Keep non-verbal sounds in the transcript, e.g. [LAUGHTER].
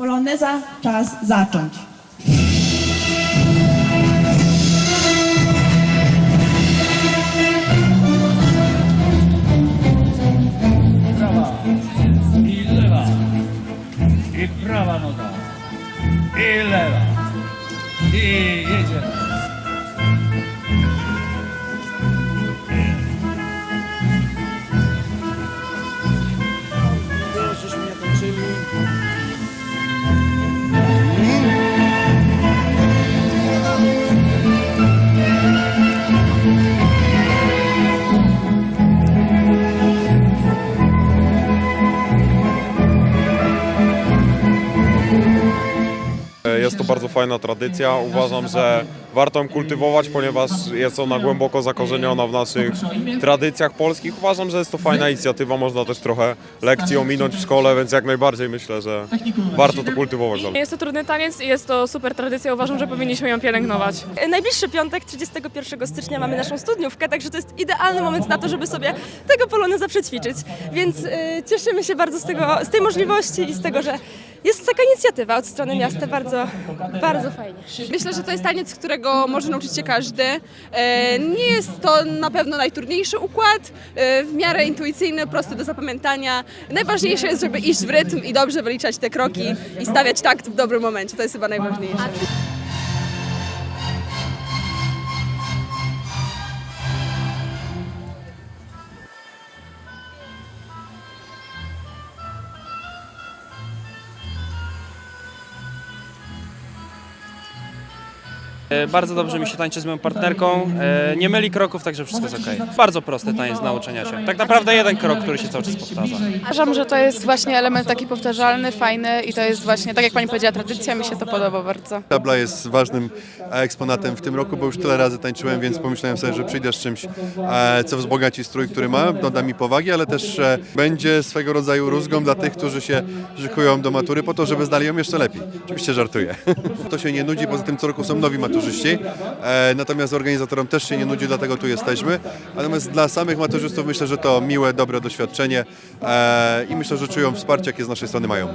Poloneza, czas zacząć. prawa i lewa i prawa noga i lewa i jedziemy. Bardzo fajna tradycja. Uważam, że warto ją kultywować, ponieważ jest ona głęboko zakorzeniona w naszych tradycjach polskich. Uważam, że jest to fajna inicjatywa. Można też trochę lekcji ominąć w szkole, więc jak najbardziej myślę, że warto to kultywować. Jest to trudny taniec i jest to super tradycja. Uważam, że powinniśmy ją pielęgnować. Najbliższy piątek, 31 stycznia, mamy naszą studniówkę, także to jest idealny moment na to, żeby sobie tego poloneza przećwiczyć. Więc y, cieszymy się bardzo z, tego, z tej możliwości i z tego, że jest taka inicjatywa od strony miasta. Bardzo, bardzo fajnie. Myślę, że to jest taniec, którego może nauczyć się każdy. E, Nie jest to na pewno najtrudniejszy układ, e, w miarę intuicyjny, prosty do zapamiętania. Najważniejsze jest, żeby iść w rytm i dobrze wyliczać te kroki i stawiać takt w dobrym momencie. To jest chyba najważniejsze. Bardzo dobrze mi się tańczy z moją partnerką. E, Nie myli kroków, także wszystko jest ok. Bardzo prosty taniec nauczenia się. Tak naprawdę jeden krok, który się cały czas powtarza. Uważam, że to jest właśnie element taki powtarzalny, fajny i to jest właśnie, tak jak pani powiedziała, tradycja, mi się to podoba bardzo. Tabla jest ważnym eksponatem w tym roku, bo już tyle razy tańczyłem, więc pomyślałem sobie, że przyjdę z czymś, e, co wzbogaci strój, który mam, doda mi powagi, ale też e, będzie swego rodzaju rózgą dla tych, którzy się szykują do matury po to, żeby zdali ją jeszcze lepiej. Oczywiście żartuję. [LAUGHS] To się nie nudzi, poza tym co roku są nowi maturzyści, e, natomiast organizatorom też się nie nudzi, dlatego tu jesteśmy. Natomiast dla samych maturzystów myślę, że to miłe, dobre doświadczenie e, i myślę, że czują wsparcie, jakie z naszej strony mają.